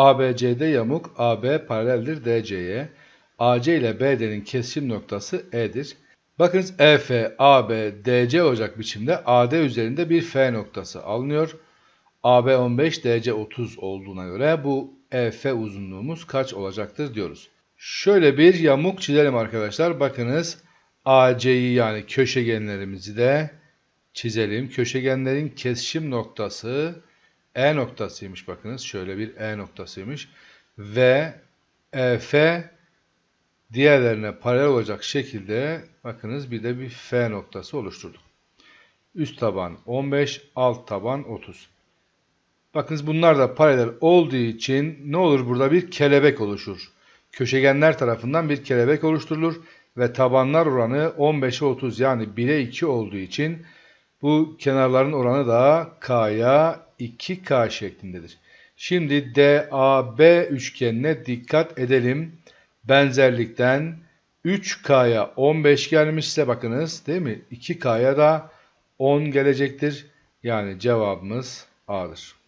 ABCD yamuk AB paraleldir DC'ye. AC ile BD'nin kesişim noktası E'dir. Bakınız EF, AB, DC olacak biçimde AD üzerinde bir F noktası alınıyor. AB 15, DC 30 olduğuna göre bu EF uzunluğumuz kaç olacaktır diyoruz. Şöyle bir yamuk çizelim arkadaşlar. Bakınız AC'yi yani köşegenlerimizi de çizelim. Köşegenlerin kesişim noktası E noktasıymış bakınız. Şöyle bir E noktasıymış. Ve EF diğerlerine paralel olacak şekilde bakınız bir de bir F noktası oluşturduk. Üst taban 15, alt taban 30. Bakınız bunlar da paralel olduğu için ne olur burada bir kelebek oluşur. Köşegenler tarafından bir kelebek oluşturulur ve tabanlar oranı 15'e 30 yani 1'e 2 olduğu için bu kenarların oranı da K'ya 2K şeklindedir. Şimdi DAB üçgenine dikkat edelim. Benzerlikten 3K'ya 15 gelmişse bakınız değil mi? 2K'ya da 10 gelecektir. Yani cevabımız A'dır.